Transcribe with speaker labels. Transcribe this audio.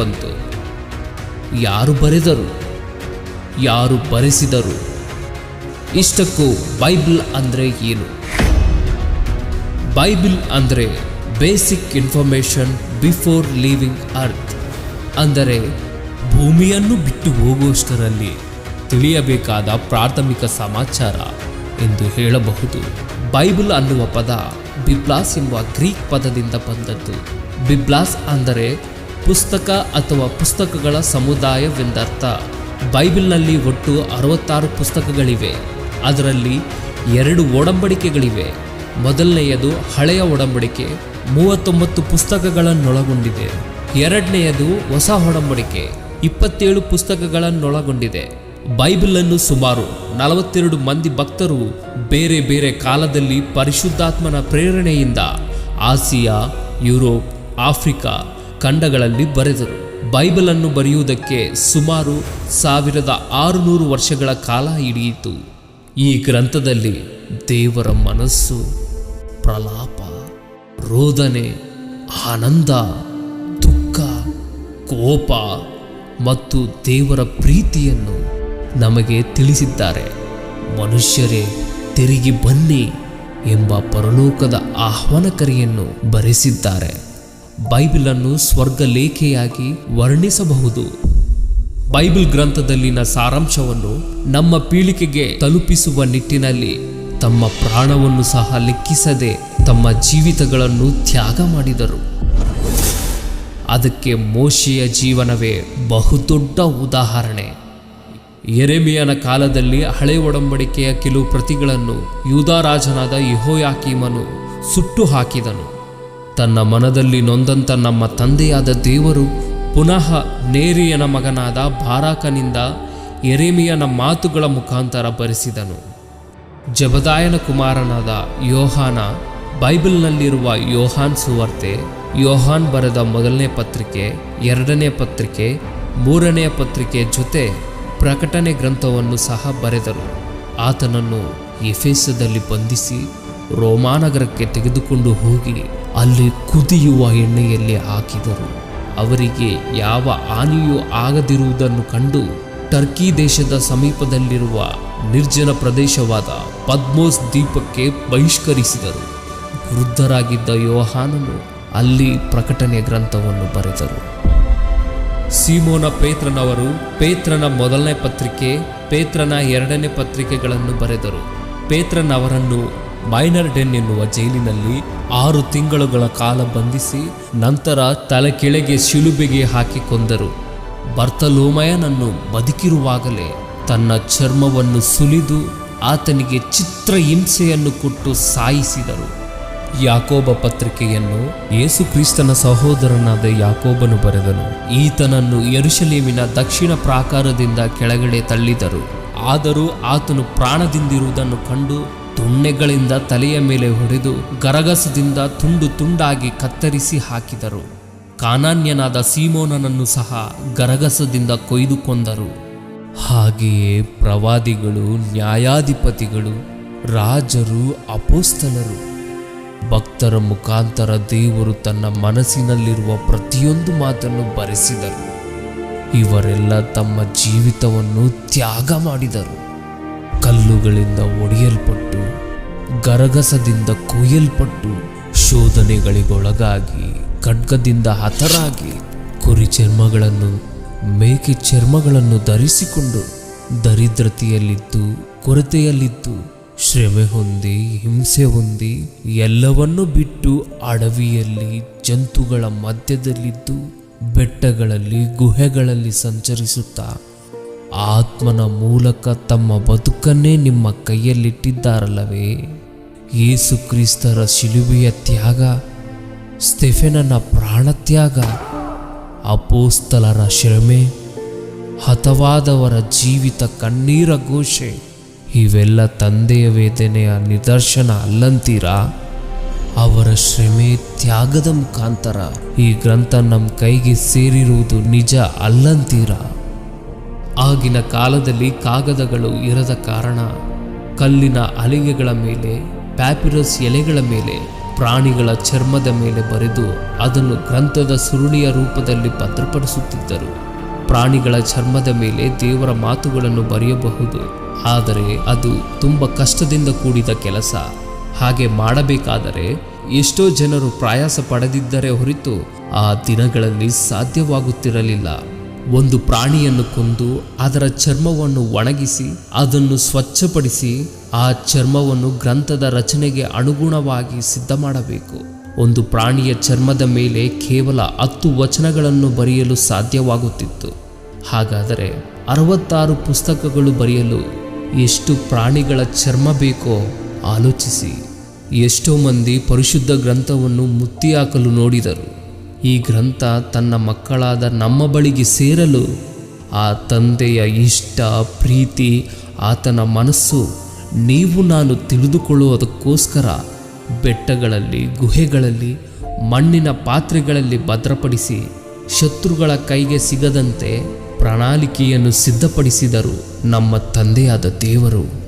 Speaker 1: ಬಂತು. ಯಾರು ಬರೆದರು, ಯಾರು ಬರೆಸಿದರು, ಇಷ್ಟಕ್ಕೂ ಬೈಬಲ್ ಅಂದರೆ ಏನು? ಬೈಬಲ್ ಅಂದರೆ basic information before leaving earth, ಅಂದರೆ ಭೂಮಿಯನ್ನು ಬಿಟ್ಟು ಹೋಗುವಷ್ಟರಲ್ಲಿ ತಿಳಿಯಬೇಕಾದ ಪ್ರಾಥಮಿಕ ಸಮಾಚಾರ ಎಂದು ಹೇಳಬಹುದು. ಬೈಬಲ್ ಅನ್ನುವ ಪದ ಬಿಬ್ಲಾಸ್ ಎಂಬ ಗ್ರೀಕ್ ಪದದಿಂದ ಬಂದದ್ದು. ಬಿಬ್ಲಾಸ್ ಅಂದರೆ ಪುಸ್ತಕ ಅಥವಾ ಪುಸ್ತಕಗಳ ಸಮುದಾಯವೆಂದರ್ಥ, ಬೈಬಲ್ನಲ್ಲಿ ಒಟ್ಟು ಅರವತ್ತಾರು ಪುಸ್ತಕಗಳಿವೆ. ಅದರಲ್ಲಿ ಎರಡು ಒಡಂಬಡಿಕೆಗಳಿವೆ. ಮೊದಲನೆಯದು ಹಳೆಯ ಒಡಂಬಡಿಕೆ, ಮೂವತ್ತೊಂಬತ್ತು ಪುಸ್ತಕಗಳನ್ನೊಳಗೊಂಡಿದೆ. ಎರಡನೆಯದು ಹೊಸ ಒಡಂಬಡಿಕೆ, ಇಪ್ಪತ್ತೇಳು ಪುಸ್ತಕಗಳನ್ನೊಳಗೊಂಡಿದೆ. ಬೈಬಲ್ ಅನ್ನು ಸುಮಾರು ನಲವತ್ತೆರಡು ಮಂದಿ ಭಕ್ತರು ಬೇರೆ ಬೇರೆ ಕಾಲದಲ್ಲಿ ಪರಿಶುದ್ಧಾತ್ಮನ ಪ್ರೇರಣೆಯಿಂದ ಆಸಿಯಾ, ಯುರೋಪ್, ಆಫ್ರಿಕಾ ಖಂಡಗಳಲ್ಲಿ ಬರೆದರು. ಬೈಬಲನ್ನು ಬರೆಯುವುದಕ್ಕೆ ಸುಮಾರು ಸಾವಿರದ ಆರುನೂರು ವರ್ಷಗಳ ಕಾಲ ಹಿಡಿಯಿತು. ಈ ಗ್ರಂಥದಲ್ಲಿ ದೇವರ ಮನಸ್ಸು, ಪ್ರಲಾಪ, ರೋದನೆ, ಆನಂದ, ದುಃಖ, ಕೋಪ ಮತ್ತು ದೇವರ ಪ್ರೀತಿಯನ್ನು ನಮಗೆ ತಿಳಿಸಿದ್ದಾರೆ. ಮನುಷ್ಯರೇ, ತಿರುಗಿ ಬನ್ನಿ ಎಂಬ ಪರಲೋಕದ ಆಹ್ವಾನಕರಿಯನ್ನು ಬರೆಸಿದ್ದಾರೆ. ಬೈಬಲನ್ನು ಸ್ವರ್ಗಲೇಖೆಯಾಗಿ ವರ್ಣಿಸಬಹುದು. ಬೈಬಲ್ ಗ್ರಂಥದಲ್ಲಿನ ಸಾರಾಂಶವನ್ನು ನಮ್ಮ ಪೀಳಿಗೆಗೆ ತಲುಪಿಸುವ ನಿಟ್ಟಿನಲ್ಲಿ ತಮ್ಮ ಪ್ರಾಣವನ್ನು ಸಹ ಲೆಕ್ಕಿಸದೆ ತಮ್ಮ ಜೀವಿತಗಳನ್ನು ತ್ಯಾಗ ಮಾಡಿದರು. ಅದಕ್ಕೆ ಮೋಶಿಯ ಜೀವನವೇ ಬಹುದೊಡ್ಡ ಉದಾಹರಣೆ. ಎರೆಮಿಯನ ಕಾಲದಲ್ಲಿ ಹಳೆ ಒಡಂಬಡಿಕೆಯ ಕೆಲವು ಪ್ರತಿಗಳನ್ನು ಯೂದಾರಾಜನಾದ ಯಹೋಯಾಕೀಮನು ಸುಟ್ಟು ಹಾಕಿದನು. ತನ್ನ ಮನದಲ್ಲಿ ನೊಂದಂತ ನಮ್ಮ ತಂದೆಯಾದ ದೇವರು ಪುನಃ ನೇರಿಯನ ಮಗನಾದ ಬಾರಾಕನಿಂದ ಎರೆಮಿಯನ ಮಾತುಗಳ ಮುಖಾಂತರ ಬರೆಸಿದನು. ಜಬದಾಯನ ಕುಮಾರನಾದ ಯೋಹಾನ ಬೈಬಲ್ನಲ್ಲಿರುವ ಯೋಹಾನ್ ಸುವಾರ್ತೆ, ಯೋಹಾನ್ ಬರೆದ ಮೊದಲನೇ ಪತ್ರಿಕೆ, ಎರಡನೇ ಪತ್ರಿಕೆ ಮೂರನೆಯ ಪತ್ರಿಕೆ ಜೊತೆ ಪ್ರಕಟಣೆ ಗ್ರಂಥವನ್ನು ಸಹ ಬರೆದರು ಆತನನ್ನು ಎಫೆಸದಲ್ಲಿ ಬಂಧಿಸಿ ರೋಮಾನಗರಕ್ಕೆ ತೆಗೆದುಕೊಂಡು ಹೋಗಿ ಅಲ್ಲಿ ಕುದಿಯುವ ಎಣ್ಣೆಯಲ್ಲಿ ಹಾಕಿದರು. ಅವರಿಗೆ ಯಾವ ಹಾನಿಯೂ ಆಗದಿರುವುದನ್ನು ಕಂಡು ಟರ್ಕಿ ದೇಶದ ಸಮೀಪದಲ್ಲಿರುವ ನಿರ್ಜನ ಪ್ರದೇಶವಾದ ಪದ್ಮೋಸ್ ದ್ವೀಪಕ್ಕೆ ಬಹಿಷ್ಕರಿಸಿದರು. ವೃದ್ಧರಾಗಿದ್ದ ಯೋಹಾನನು ಅಲ್ಲಿ ಪ್ರಕಟಣೆ ಗ್ರಂಥವನ್ನು ಬರೆದರು. ಸೀಮೋನ ಪೇತ್ರನವರು ಪೇತ್ರನ ಮೊದಲನೇ ಪತ್ರಿಕೆ, ಪೇತ್ರನ ಎರಡನೇ ಪತ್ರಿಕೆಗಳನ್ನು ಬರೆದರು. ಪೇತ್ರನವರನ್ನು ಮೈನರ್ ಡೆನ್ ಎನ್ನುವ ಜೈಲಿನಲ್ಲಿ ಆರು ತಿಂಗಳುಗಳ ಕಾಲ ಬಂಧಿಸಿ ನಂತರ ತಲೆ ಕೆಳಗೆ ಶಿಲುಬೆಗೆ ಹಾಕಿಕೊಂದರು ಬರ್ತಲೋಮಯನನ್ನು ಬದುಕಿರುವಾಗಲೇ ತನ್ನ ಚರ್ಮವನ್ನು ಸುಲಿದು ಆತನಿಗೆ ಚಿತ್ರ ಹಿಂಸೆಯನ್ನು ಕೊಟ್ಟು ಸಾಯಿಸಿದರು. ಯಾಕೋಬ ಪತ್ರಿಕೆಯನ್ನು ಯೇಸು ಕ್ರಿಸ್ತನ ಸಹೋದರನಾದ ಯಾಕೋಬನು ಬರೆದನು. ಈತನನ್ನು ಯರುಶಲೇಮಿನ ದಕ್ಷಿಣ ಪ್ರಾಕಾರದಿಂದ ಕೆಳಗಡೆ ತಳ್ಳಿದರು. ಆದರೂ ಆತನು ಪ್ರಾಣದಿಂದಿರುವುದನ್ನು ಕಂಡು ತುಣ್ಣೆಗಳಿಂದ ತಲೆಯ ಮೇಲೆ ಹೊಡೆದು ಗರಗಸದಿಂದ ತುಂಡು ತುಂಡಾಗಿ ಕತ್ತರಿಸಿ ಹಾಕಿದರು. ಕಾನಾನ್ಯನಾದ ಸೀಮೋನನನ್ನು ಸಹ ಗರಗಸದಿಂದ ಕೊಯ್ದುಕೊಂದರು ಹಾಗೆಯೇ ಪ್ರವಾದಿಗಳು, ನ್ಯಾಯಾಧಿಪತಿಗಳು, ರಾಜರು, ಅಪೋಸ್ತಲರು, ಭಕ್ತರ ಮುಖಾಂತರ ದೇವರು ತನ್ನ ಮನಸ್ಸಿನಲ್ಲಿರುವ ಪ್ರತಿಯೊಂದು ಮಾತನ್ನು ಬರೆಸಿದರು. ಇವರೆಲ್ಲ ತಮ್ಮ ಜೀವಿತವನ್ನು ತ್ಯಾಗ ಮಾಡಿದರು. ಕಲ್ಲುಗಳಿಂದ ಒಡೆಯಲ್ಪಟ್ಟು, ಗರಗಸದಿಂದ ಕೊಯ್ಯಲ್ಪಟ್ಟು ಶೋಧನೆಗಳಿಗೊಳಗಾಗಿ, ಖಡ್ಗದಿಂದ ಹತರಾಗಿ ಕುರಿ ಚರ್ಮಗಳನ್ನು ಮೇಕೆ ಚರ್ಮಗಳನ್ನು ಧರಿಸಿಕೊಂಡು ದರಿದ್ರತೆಯಲ್ಲಿದ್ದು, ಕೊರತೆಯಲ್ಲಿದ್ದು, ಶ್ರಮೆ ಹೊಂದಿ, ಹಿಂಸೆ ಹೊಂದಿ, ಎಲ್ಲವನ್ನೂ ಬಿಟ್ಟು ಅಡವಿಯಲ್ಲಿ, ಜಂತುಗಳ ಮಧ್ಯದಲ್ಲಿದ್ದು ಬೆಟ್ಟಗಳಲ್ಲಿ, ಗುಹೆಗಳಲ್ಲಿ ಸಂಚರಿಸುತ್ತಾ ಆತ್ಮನ ಮೂಲಕ ತಮ್ಮ ಬದುಕನ್ನೇ ನಿಮ್ಮ ಕೈಯಲ್ಲಿಟ್ಟಿದ್ದಾರಲ್ಲವೇ? ಯೇಸು ಕ್ರಿಸ್ತರ ಶಿಲುಬೆಯ ತ್ಯಾಗ ಸ್ಟೆಫೆನನ ಪ್ರಾಣತ್ಯಾಗ, ಅಪೋಸ್ತಲರ ಶ್ರಮೆ, ಹತವಾದವರ ಜೀವಿತ ಕಣ್ಣೀರ ಘೋಷೆ, ಇವೆಲ್ಲ ತಂದೆಯ ವೇದನೆಯ ನಿದರ್ಶನ ಅಲ್ಲಂತೀರಾ? ಅವರ ಶ್ರಮೆ ತ್ಯಾಗದ ಮುಖಾಂತರ ಈ ಗ್ರಂಥ ನಮ್ಮ ಕೈಗೆ ಸೇರಿರುವುದು ನಿಜ ಅಲ್ಲಂತೀರಾ? ಆಗಿನ ಕಾಲದಲ್ಲಿ ಕಾಗದಗಳು ಇರದ ಕಾರಣ ಕಲ್ಲಿನ ಅಲಿಗೆಗಳ ಮೇಲೆ, ಪ್ಯಾಪಿರಸ್ ಎಲೆಗಳ ಮೇಲೆ, ಪ್ರಾಣಿಗಳ ಚರ್ಮದ ಮೇಲೆ ಬರೆದು ಅದನ್ನು ಗ್ರಂಥದ ಸುರುಳಿಯ ರೂಪದಲ್ಲಿ ಭದ್ರಪಡಿಸುತ್ತಿದ್ದರು. ಪ್ರಾಣಿಗಳ ಚರ್ಮದ ಮೇಲೆ ದೇವರ ಮಾತುಗಳನ್ನು ಬರೆಯಬಹುದು, ಆದರೆ ಅದು ತುಂಬ ಕಷ್ಟದಿಂದ ಕೂಡಿದ ಕೆಲಸ. ಹಾಗೆ ಮಾಡಬೇಕಾದರೆ ಎಷ್ಟೋ ಜನರು ಪ್ರಯಾಸ ಪಡೆದಿದ್ದರೆ ಹೊರತು ಆ ದಿನಗಳಲ್ಲಿ ಸಾಧ್ಯವಾಗುತ್ತಿರಲಿಲ್ಲ. ಒಂದು ಪ್ರಾಣಿಯನ್ನು ಕೊಂದು ಅದರ ಚರ್ಮವನ್ನು ಒಣಗಿಸಿ ಅದನ್ನು ಸ್ವಚ್ಛಪಡಿಸಿ ಆ ಚರ್ಮವನ್ನು ಗ್ರಂಥದ ರಚನೆಗೆ ಅನುಗುಣವಾಗಿ ಸಿದ್ಧ ಮಾಡಬೇಕು ಒಂದು ಪ್ರಾಣಿಯ ಚರ್ಮದ ಮೇಲೆ ಕೇವಲ ಹತ್ತು ವಚನಗಳನ್ನು ಬರೆಯಲು ಸಾಧ್ಯವಾಗುತ್ತಿತ್ತು. ಹಾಗಾದರೆ ಅರವತ್ತಾರು ಪುಸ್ತಕಗಳು ಬರೆಯಲು ಎಷ್ಟು ಪ್ರಾಣಿಗಳ ಚರ್ಮ ಬೇಕೋ ಆಲೋಚಿಸಿ. ಎಷ್ಟೋ ಮಂದಿ ಪರಿಶುದ್ಧ ಗ್ರಂಥವನ್ನು ಮುತ್ತಿ ಹಾಕಲು ನೋಡಿದರು. ಈ ಗ್ರಂಥ ತನ್ನ ಮಕ್ಕಳಾದ ನಮ್ಮ ಬಳಿಗೆ ಸೇರಲು ಆ ತಂದೆಯ ಇಷ್ಟ, ಪ್ರೀತಿ, ಆತನ ಮನಸ್ಸು ನೀವು ನಾನು ತಿಳಿದುಕೊಳ್ಳುವುದಕ್ಕೋಸ್ಕರ ಬೆಟ್ಟಗಳಲ್ಲಿ, ಗುಹೆಗಳಲ್ಲಿ, ಮಣ್ಣಿನ ಪಾತ್ರೆಗಳಲ್ಲಿ ಭದ್ರಪಡಿಸಿ ಶತ್ರುಗಳ ಕೈಗೆ ಸಿಗದಂತೆ ಪ್ರಣಾಳಿಕೆಯನ್ನು ಸಿದ್ಧಪಡಿಸಿದರು ನಮ್ಮ ತಂದೆಯಾದ ದೇವರು.